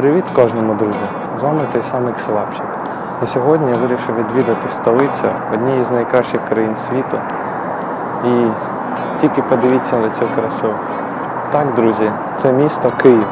Привіт кожному, друзі! З вами той самий Ксилапчик. На сьогодні я вирішив відвідати столицю однієї з найкращих країн світу. І тільки подивіться на цю красу. Так, друзі, це місто Київ.